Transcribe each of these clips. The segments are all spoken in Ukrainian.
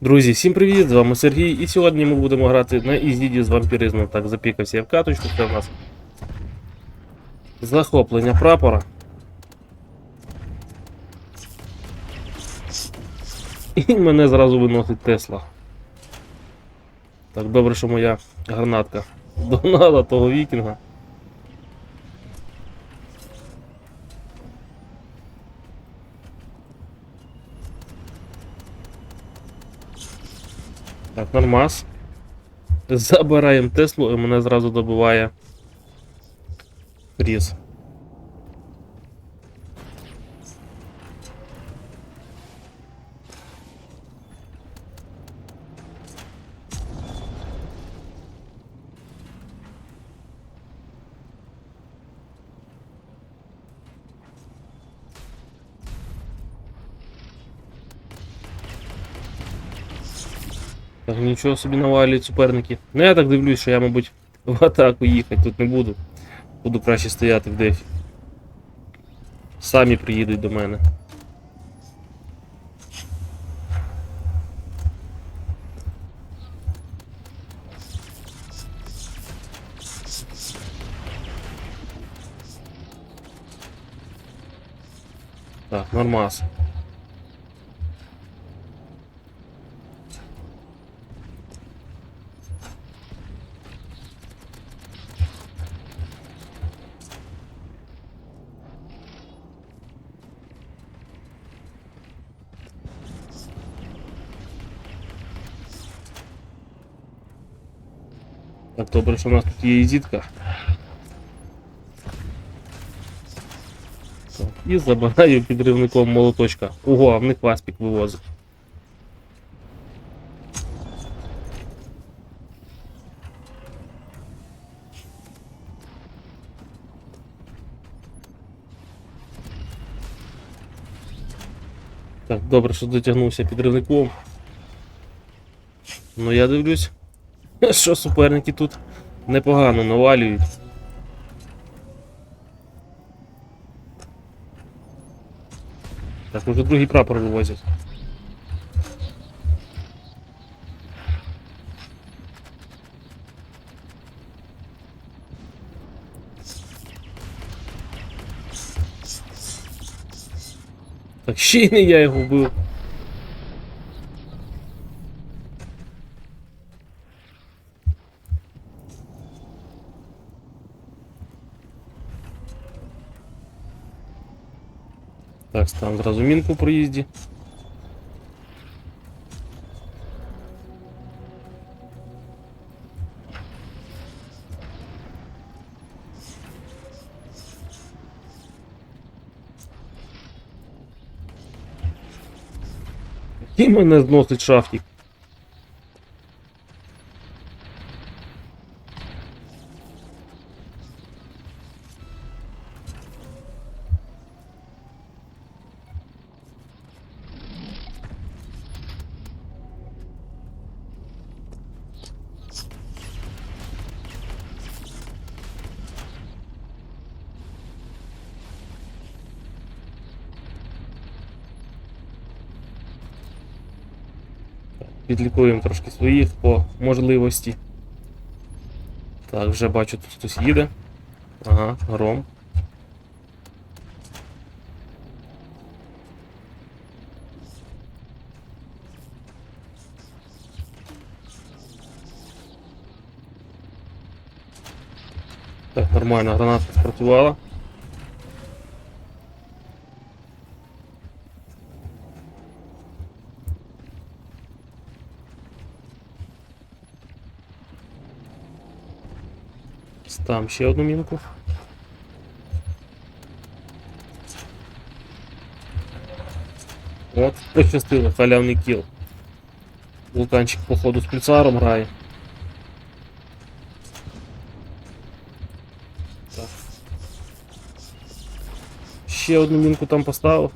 Друзі, всім привіт! З вами Сергій, і сьогодні ми будемо грати на Ізіді з вампіризмом. Так, запікався я в каточку, це в нас захоплення прапора. І мене зразу виносить Тесла. Так, добре, що моя гранатка догнала того вікінга. Так, нормас. Забираємо Теслу і мене зразу добиває Фріз. Нічого собі навалюють суперники. Ну я так дивлюсь, що я, мабуть, в атаку їхати тут не буду. Буду краще стояти в дефі. Самі приїдуть до мене. Так, нормас. Так, добре, що у нас тут є і І забираю підривником молоточка. Ого, а в них васпік вивозить. Так, добре, що дотягнувся підривником. Ну я дивлюсь, що суперники тут непогано навалюють. Так, уже другий прапор вивозять. Так ще й не я його вбив. Так, став зразу мінку в проїзді. І мене зносить шафтик. Підлікуємо трошки своїх по можливості. Так, вже бачу, тут хтось їде. Ага, гром. Так, нормально, гранатка спрацювала. Там ще одну мінку. От, пощастило, халявний кіл. Вулканчик, походу, з пульсаром грає. Так. Ще одну мінку там поставив.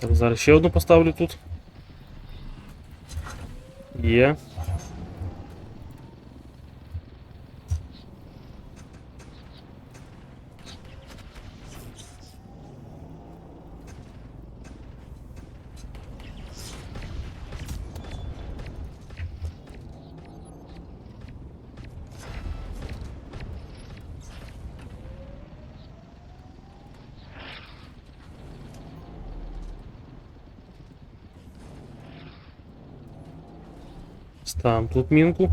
Так, зараз ще одну поставлю тут. Є. Ставим тут мінку.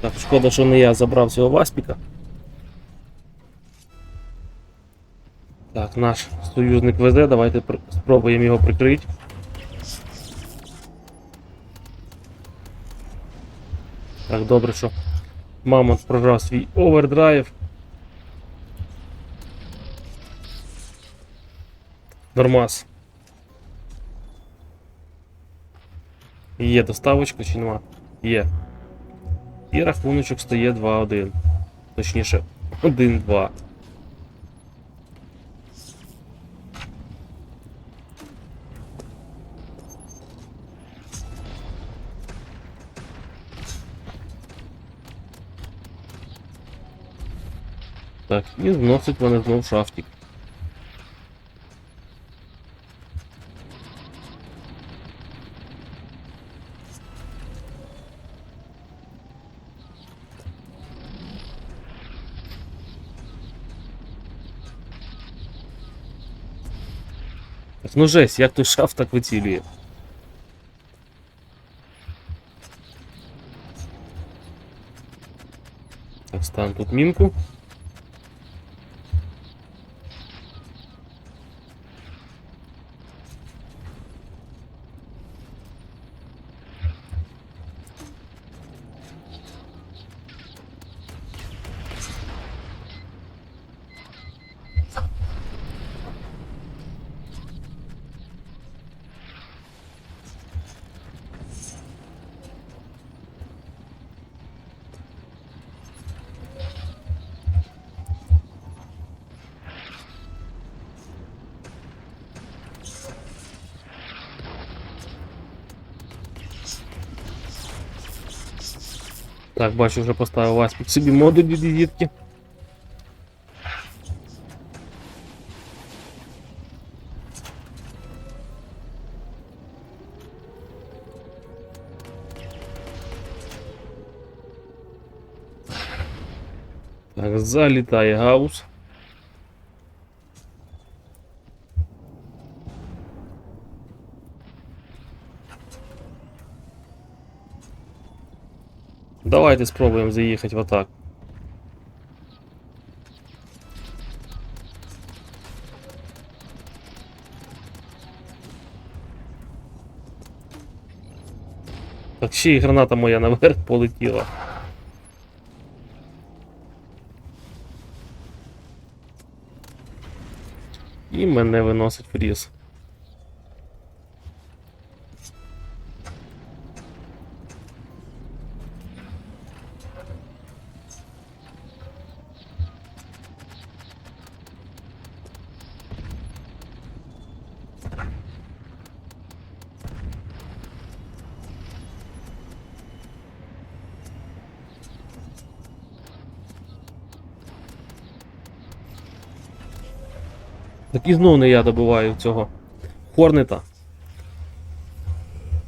Так, шкода, що не я забрав цього васпіка. Так, наш союзник везе, давайте спробуємо його прикрити. Так, добре, що Мамонт прожав свій овердрайв. Нормас. Є доставочка чи нема? Є. І рахуночок стає 2-1. Точніше, 1-2. Так, і зносить вони знов шафтик. Так, ну жесть, як той шафт так вицілює. Так, стан тут мінку. Так, бачу, вже поставив вас під собі модулі дітки. Так, залітає гаус. Давайте спробуємо заїхати в атаку. Так ще й граната моя наверх полетіла. І мене виносить фріз. Так і знов не я добиваю цього хорнета.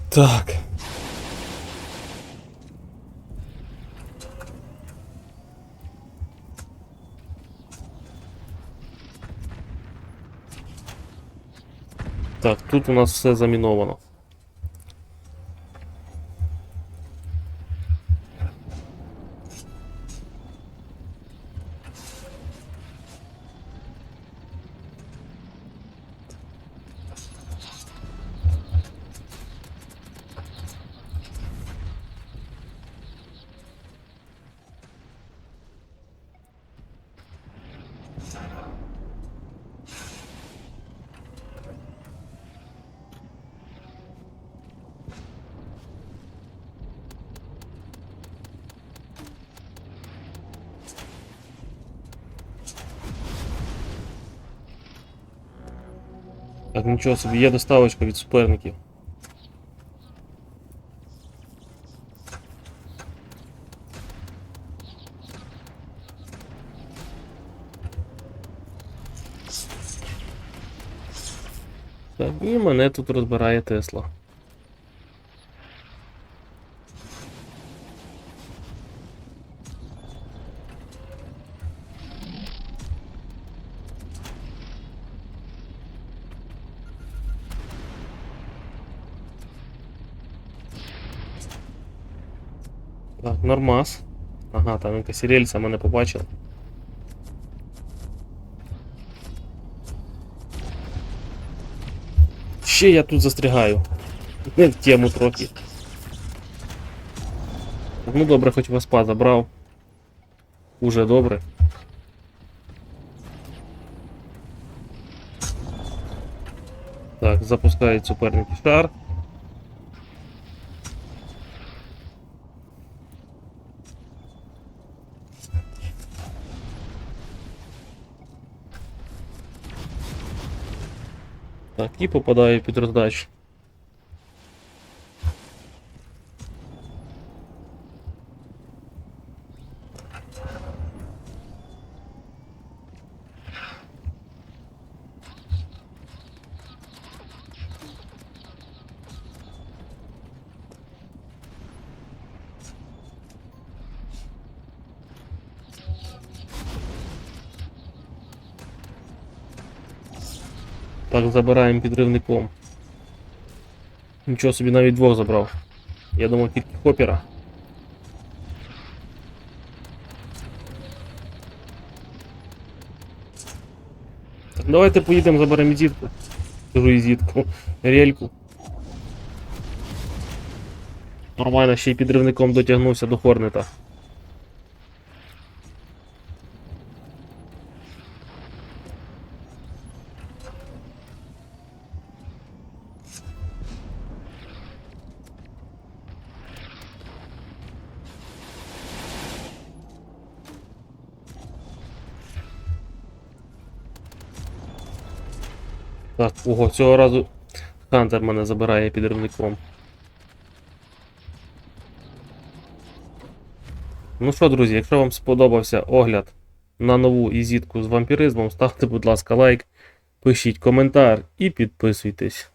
Так. Так, тут у нас все заміновано. Так, нічого собі, є доставочка від суперників. Так, і мене тут розбирає Тесла. Так, нормас. Ага, там якась рельса мене побачила. Ще я тут застрягаю. Не в тему трохи. Ну добре, хоч васпа забрав. Уже добре. Так, запускають суперники шар. Так, і попадаю під роздачу. Так, забираємо підривником. Нічого собі навіть двох забрав. Я думав тільки хопера. Давайте поїдемо заберемо зітку. Кажу і зітку. Рельку. Нормально, ще й підривником дотягнувся до Хорнета. Так, ого, цього разу Хантер мене забирає підривником. Ну що, друзі, якщо вам сподобався огляд на нову ізітку з вампіризмом, ставте, будь ласка, лайк, пишіть коментар і підписуйтесь.